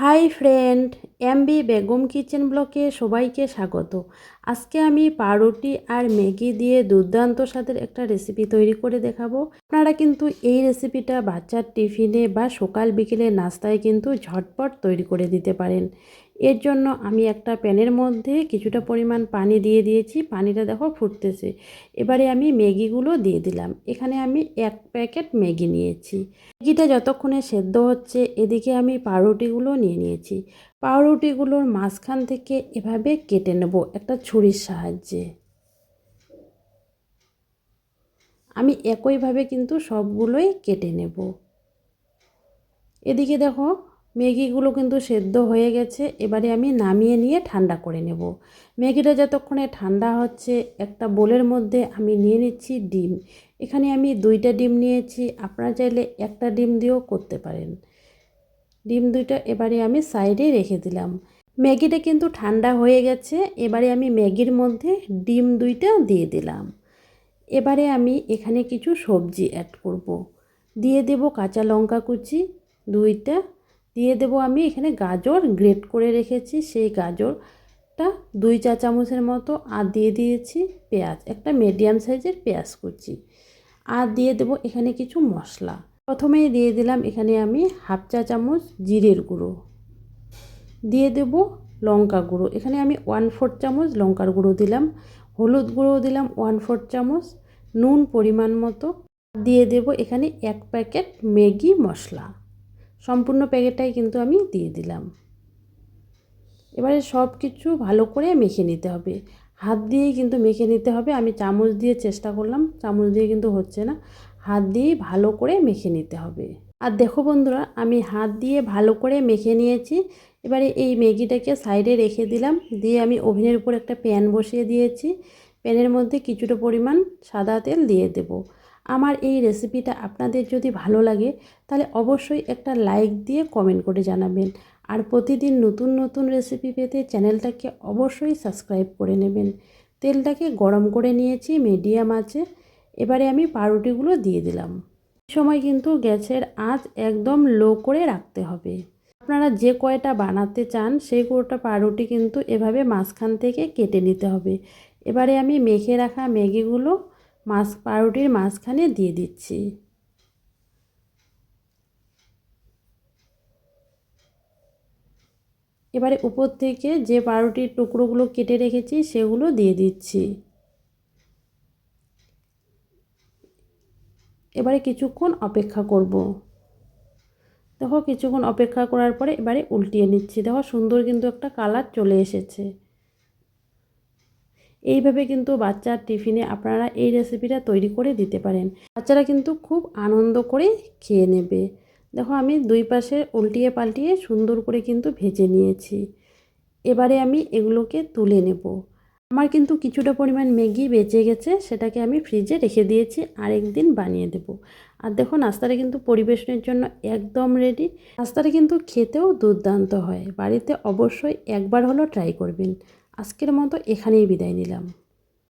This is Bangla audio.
Hi friend MB Begum kitchen ব্লকে সবাইকে স্বাগত। আজকে আমি পাউরুটি আর ম্যাগি দিয়ে দুর্দান্ত স্বাদের একটা রেসিপি তৈরি করে দেখাবো। আপনারা কিন্তু এই রেসিপিটা বাচ্চার টিফিনে বা সকাল বিকেলে নাস্তায় কিন্তু ঝটপট তৈরি করে দিতে পারেন। এর জন্য আমি একটা প্যানের মধ্যে কিছুটা পরিমাণ পানি দিয়ে দিয়েছি। পানিটা দেখো ফুটতেছে। এবারে আমি ম্যাগিগুলো দিয়ে দিলাম। এখানে আমি এক প্যাকেট ম্যাগি নিয়েছি। ম্যাগিটা যতক্ষণে সেদ্ধ হচ্ছে, এদিকে আমি পাউরুটিগুলো নিয়ে নিয়েছি। পাউরুটিগুলোর মাঝখান থেকে এভাবে কেটে নেব একটা ছুরির সাহায্যে। আমি একইভাবে কিন্তু সবগুলোই কেটে নেব। এদিকে দেখো ম্যাগিগুলো কিন্তু সেদ্ধ হয়ে গেছে, এবারে আমি নামিয়ে নিয়ে ঠান্ডা করে নেব। ম্যাগিটা যতক্ষণে ঠান্ডা হচ্ছে, একটা বোলের মধ্যে আমি নিয়ে নিচ্ছি ডিম। এখানে আমি দুইটা ডিম নিয়েছি, আপনারা চাইলে একটা ডিম দিয়েও করতে পারেন। ডিম দুইটা এবারে আমি সাইডে রেখে দিলাম। ম্যাগিটা কিন্তু ঠান্ডা হয়ে গেছে, এবারে আমি ম্যাগির মধ্যে ডিম দুইটা দিয়ে দিলাম। এবারে আমি এখানে কিছু সবজি অ্যাড করব। দিয়ে দেব কাঁচা লঙ্কা কুচি, দুইটা দিয়ে দেব আমি এখানে গাজর গ্রেট করে রেখেছি, সেই গাজরটা দুই চা চামচের মতো আর দিয়ে দিয়েছি পেঁয়াজ, একটা মিডিয়াম সাইজের পেঁয়াজ কুচি। আর দিয়ে দেব এখানে কিছু মশলা। প্রথমেই দিয়ে দিলাম এখানে আমি হাফ চা চামচ জিরের গুঁড়ো। দিয়ে দেব লঙ্কা গুঁড়ো, এখানে আমি ওয়ান ফোর চামচ লঙ্কার গুঁড়ো দিলাম, হলুদ গুঁড়ো দিলাম ওয়ান ফোর চামচ, নুন পরিমাণ মতো। দিয়ে দেব এখানে এক প্যাকেট ম্যাগি মশলা। সম্পূর্ণ প্যাকেটটাই কিন্তু আমি দিয়ে দিলাম। এবারে সব কিছু ভালো করে মেখে নিতে হবে। হাত দিয়েই কিন্তু মেখে নিতে হবে। আমি চামচ দিয়ে চেষ্টা করলাম, চামচ দিয়ে কিন্তু হচ্ছে না। হাত দিয়েই ভালো করে মেখে নিতে হবে। আর দেখো বন্ধুরা, আমি হাত দিয়ে ভালো করে মেখে নিয়েছি। এবারে এই ম্যাগিটাকে সাইডে রেখে দিলাম। দিয়ে আমি ওভেনের উপর একটা প্যান বসিয়ে দিয়েছি। প্যানের মধ্যে কিছুটা পরিমাণ সাদা তেল দিয়ে দেব। আমার এই রেসিপিটা আপনাদের যদি ভালো লাগে, তাহলে অবশ্যই একটা লাইক দিয়ে কমেন্ট করে জানাবেন। আর প্রতিদিন নতুন নতুন রেসিপি পেতে চ্যানেলটাকে অবশ্যই সাবস্ক্রাইব করে নেবেন। তেলটাকে গরম করে নিয়েছি, মিডিয়াম আছে। এবারে আমি পাউরুটিগুলো দিয়ে দিলাম। সময় কিন্তু গ্যাসের আঁচ একদম লো করে রাখতে হবে। আপনারা যে কয়টা বানাতে চান, সেই কয়টা পাউরুটি কিন্তু এভাবে মাঝখান থেকে কেটে নিতে হবে। এবারে আমি মেখে রাখা ম্যাগিগুলো মাছ পাউরুটির মাঝখানে দিয়ে দিচ্ছি। এবারে উপর থেকে যে পাউরুটির টুকরোগুলো কেটে রেখেছি সেগুলো দিয়ে দিচ্ছি। এবারে কিছুক্ষণ অপেক্ষা করব। দেখো কিছুক্ষণ অপেক্ষা করার পরে এবারে উল্টিয়ে নিচ্ছি। দেখো সুন্দর কিন্তু একটা কালার চলে এসেছে। এইভাবে কিন্তু বাচ্চার টিফিনে আপনারা এই রেসিপিটা তৈরি করে দিতে পারেন। বাচ্চারা কিন্তু খুব আনন্দ করে খেয়ে নেবে। দেখো আমি দুই পাশে উল্টিয়ে পাল্টিয়ে সুন্দর করে কিন্তু ভেজে নিয়েছি। এবারে আমি এগুলোকে তুলে নেব। আমার কিন্তু কিছুটা পরিমাণ ম্যাগি বেঁচে গেছে, সেটাকে আমি ফ্রিজে রেখে দিয়েছি আরেক দিন বানিয়ে দেব। আর দেখো নাস্তাটা কিন্তু পরিবেশনের জন্য একদম রেডি নাস্তাটা কিন্তু খেতেও দুর্দান্ত হয়। বাড়িতে অবশ্যই একবার হলো ট্রাই করবেন। আজকের মতো এখানেই বিদায় নিলাম।